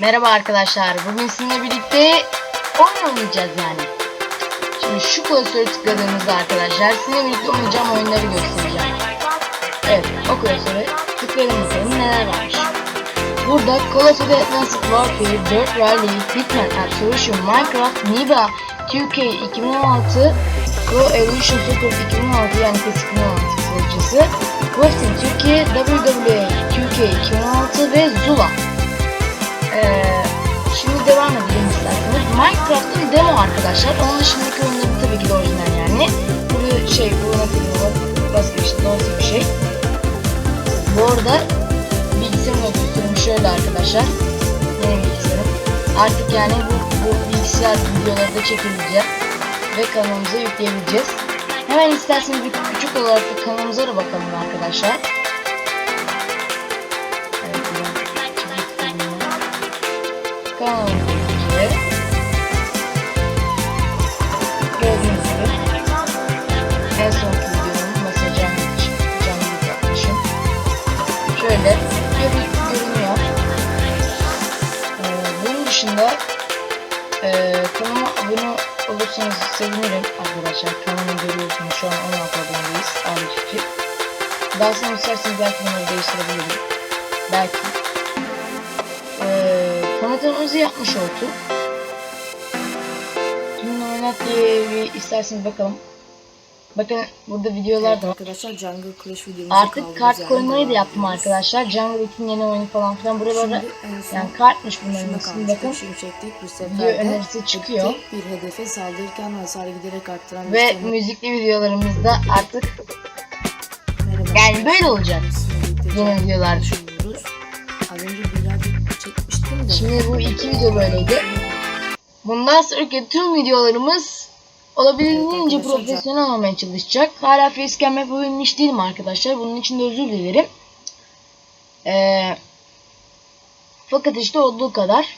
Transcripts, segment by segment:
Merhaba arkadaşlar. Bugün sizinle birlikte oyun oynayacağız yani. Şimdi şu klasöre tıkladığımızda arkadaşlar sizinle birlikte oynayacağım oyunları göstereceğim. Evet o klasöre tıklayalım bakalım neler varmış. Burada Call of Duty Advanced Warfare, Dirt Rally, Hitman Absolution, Minecraft, Niba, 2K 2016, Pro Evolution Soccer 2016 yani PES 2016 kısacası, Wolfteam Türkiye, WWE 2K 2016 Minecraft'ın demo arkadaşlar. Onun dışındaki oyunların tabii ki de orijinal yani. Bu şey, bu nasıl bir başka işte nasıl bir şey. Bu arada bilgisayarın ötüsüm şöyle arkadaşlar. Yeni bilgisayarım. Artık yani bu, bu bilgisayar videoları da çekebileceğiz. Ve kanalımıza yükleyebileceğiz. Hemen isterseniz bir küçük olarak bir kanalımıza da bakalım arkadaşlar. Evet. Kanalımızı en son videomu mesela canlı canlı yapmışım. Şöyle görü görünüyor. Ee, bunun dışında e, kanalıma abone olursanız sevinirim arkadaşlar. Kanalımı görüyorsunuz şu an 16 aboneyiz ailecek. Daha sonra isterseniz belki bunları değiştirebilirim. Belki. Ee, tanıtımımızı yapmış olduk. Oynat diye bir isterseniz bakalım. Bakın burada videolar Evet da var. arkadaşlar Jungle Clash videomuzu Artık kart koymayı da yaptım ediyoruz. arkadaşlar. Jungle Beat'in yeni oyunu falan filan. Son yani kartmış bunların ismi bakın. Şimşeklik bir Video önerisi çıkıyor. bir hedefe saldırırken hasar giderek arttıran Ve bir müzikli videolarımızda artık Merhaba yani böyle olacak. Yeni videolar. Şimdi bu iki video böyleydi. Bundan sonraki tüm videolarımız olabildiğince Evet profesyonel olmaya çalışacak. Hala facecam yapabilmiş değilim arkadaşlar. Bunun için de özür dilerim. Ee, fakat işte olduğu kadar.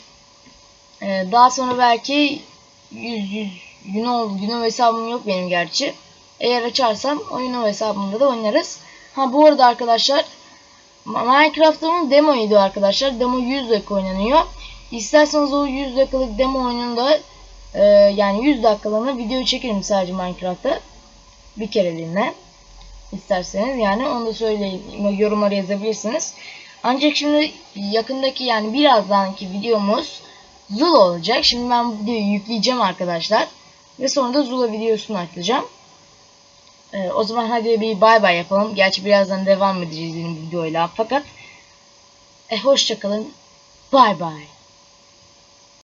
Ee, daha sonra belki 100 100 Yuno, Yuno hesabım yok benim gerçi. Eğer açarsam o Yuno hesabımda da oynarız. Ha bu arada arkadaşlar Minecraft'ın demoydu arkadaşlar. Demo 100 dakika oynanıyor. İsterseniz o 100 dakikalık demo oyununda e, yani 100 dakikalığına video çekerim sadece Minecraft'ta. Bir kereliğine. İsterseniz yani onu da söyleyin. Yorumlara yazabilirsiniz. Ancak şimdi yakındaki yani birazdanki videomuz Zula olacak. Şimdi ben bu videoyu yükleyeceğim arkadaşlar. Ve sonra da Zula videosunu atacağım. Ee, o zaman hadi bir bay bay yapalım. Gerçi birazdan devam edeceğiz yeni videoyla. Fakat e, hoşçakalın. Bay bay.